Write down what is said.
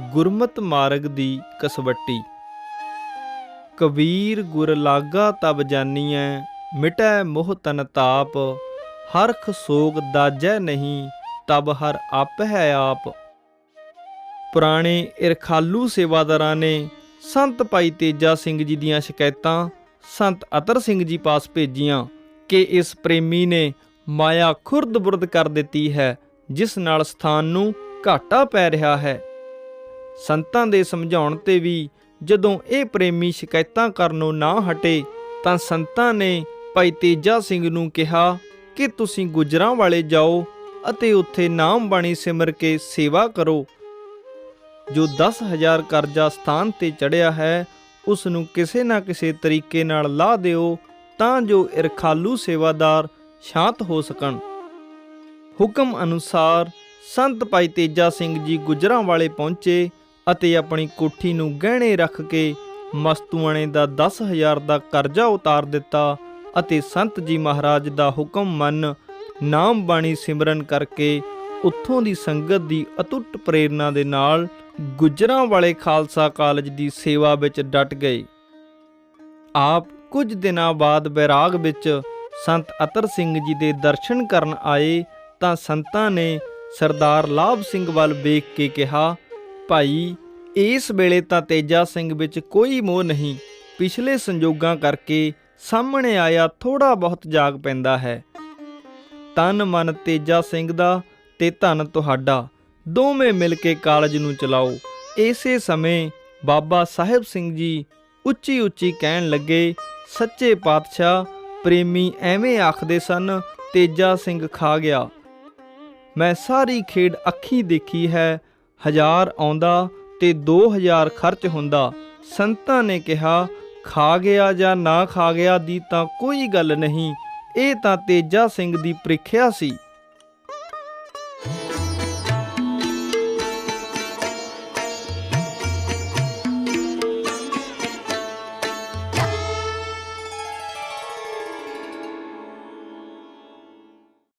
ਗੁਰਮਤ ਮਾਰਗ ਦੀ ਕਸਵੱਟੀ। ਕਬੀਰ ਗੁਰ ਲਾਗਾ ਤਬ ਜਾਨੀਐ, ਮਿਟੈ ਮੋਹ ਤਨ ਤਾਪ। ਹਰਖ ਸੋਗ ਦਾਜੈ ਨਹੀਂ, ਤਬ ਹਰ ਆਪ ਹੈ ਆਪ। ਪੁਰਾਣੇ ਇਰਖਾਲੂ ਸੇਵਾਦਾਰਾਂ ਨੇ ਸੰਤ ਭਾਈ ਤੇਜਾ ਸਿੰਘ ਜੀ ਦੀਆਂ ਸ਼ਿਕਾਇਤਾਂ, ਸੰਤ ਅਤਰ ਸਿੰਘ ਜੀ ਪਾਸ ਭੇਜੀਆਂ ਕਿ ਇਸ ਪ੍ਰੇਮੀ ਨੇ ਮਾਇਆ ਖੁਰਦ-ਬੁਰਦ ਕਰ ਦਿੱਤੀ ਹੈ, ਜਿਸ ਨਾਲ ਸਥਾਨ ਨੂੰ ਘਾਟਾ ਪੈ ਰਿਹਾ ਹੈ। ਸੰਤਾਂ ਦੇ ਸਮਝਾਉਣ ਤੇ ਵੀ ਜਦੋਂ ਇਹ ਪ੍ਰੇਮੀ ਸ਼ਿਕਾਇਤਾਂ ਕਰਨੋਂ ਨਾ ਹਟੇ, ਤਾਂ ਸੰਤਾਂ ਨੇ ਭਾਈ ਤੇਜਾ ਸਿੰਘ ਨੂੰ ਕਿਹਾ ਕਿ ਤੁਸੀਂ ਗੁਜਰਾਂ ਵਾਲੇ ਜਾਓ ਅਤੇ ਉੱਥੇ ਨਾਮ ਬਾਣੀ ਸਿਮਰ ਕੇ ਸੇਵਾ ਕਰੋ। ਜੋ 10000 ਕਰਜ਼ਾ ਸਥਾਨ ਤੇ ਚੜਿਆ ਹੈ, ਉਸ ਨੂੰ ਕਿਸੇ ਨਾ ਕਿਸੇ ਤਰੀਕੇ ਨਾਲ ਲਾ ਦਿਓ ਤਾਂ ਜੋ ਇਰਖਾਲੂ ਸੇਵਾਦਾਰ ਸ਼ਾਂਤ ਹੋ ਸਕਣ। ਹੁਕਮ ਅਨੁਸਾਰ ਸੰਤ ਭਾਈ ਤੇਜਾ ਸਿੰਘ ਜੀ ਗੁਜਰਾਂ ਵਾਲੇ ਪਹੁੰਚੇ ਅਤੇ ਆਪਣੀ ਕੋਠੀ ਨੂੰ ਗਹਿਣੇ ਰੱਖ ਕੇ ਮਸਤੂਆਣੇ ਦਾ 10000 ਦਾ ਕਰਜ਼ਾ ਉਤਾਰ ਦਿੱਤਾ ਅਤੇ ਸੰਤ ਜੀ ਮਹਾਰਾਜ ਦਾ ਹੁਕਮ ਮੰਨ ਨਾਮ ਬਾਣੀ ਸਿਮਰਨ ਕਰਕੇ ਉੱਥੋਂ ਦੀ ਸੰਗਤ ਦੀ ਅਤੁੱਟ ਪ੍ਰੇਰਣਾ ਦੇ ਨਾਲ ਗੁਜਰਾਂ ਵਾਲੇ ਖਾਲਸਾ ਕਾਲਜ ਦੀ ਸੇਵਾ ਵਿੱਚ ਡਟ ਗਏ। ਆਪ ਕੁਝ ਦਿਨਾਂ ਬਾਅਦ ਬੈਰਾਗ ਵਿੱਚ ਸੰਤ ਅਤਰ ਸਿੰਘ ਜੀ ਦੇ ਦਰਸ਼ਨ ਕਰਨ ਆਏ ਤਾਂ ਸੰਤਾਂ ਨੇ ਸਰਦਾਰ ਲਾਭ ਸਿੰਘ ਵੱਲ ਵੇਖ ਕੇ ਕਿਹਾ ਭਾਈ, ਇਸ ਵੇਲੇ ਤਾਂ ਤੇਜਾ ਸਿੰਘ ਵਿੱਚ ਕੋਈ ਮੋਹ ਨਹੀਂ। ਪਿਛਲੇ ਸੰਜੋਗਾਂ ਕਰਕੇ ਸਾਹਮਣੇ ਆਇਆ ਥੋੜਾ ਬਹੁਤ ਜਾਗ ਪੈਂਦਾ ਹੈ। ਤਨ ਮਨ ਤੇਜਾ ਸਿੰਘ ਦਾ ਤੇ ਧਨ ਤੁਹਾਡਾ, ਦੋਵੇਂ ਮਿਲ ਕੇ ਕਾਲਜ ਨੂੰ ਚਲਾਓ। ਇਸੇ ਸਮੇਂ ਬਾਬਾ ਸਾਹਿਬ ਸਿੰਘ ਜੀ ਉੱਚੀ ਉੱਚੀ ਕਹਿਣ ਲੱਗੇ, ਸੱਚੇ ਪਾਤਸ਼ਾਹ, ਪ੍ਰੇਮੀ ਐਵੇਂ ਆਖਦੇ ਸਨ, ਤੇਜਾ ਸਿੰਘ ਖਾ ਗਿਆ। ਮੈਂ ਸਾਰੀ ਖੇਡ ਅੱਖੀ ਦੇਖੀ ਹੈ ਹਜ਼ਾਰ ਆਉਂਦਾ ਤੇ 2000 ਖਰਚ ਹੁੰਦਾ। ਸੰਤਾਂ ਨੇ ਕਿਹਾ, ਖਾ ਗਿਆ ਜਾਂ ਨਾ ਖਾ ਗਿਆ ਦੀ ਤਾਂ ਕੋਈ ਗੱਲ ਨਹੀਂ। ਇਹ ਤਾਂ ਤੇਜਾ ਸਿੰਘ ਦੀ ਪ੍ਰੀਖਿਆ ਸੀ।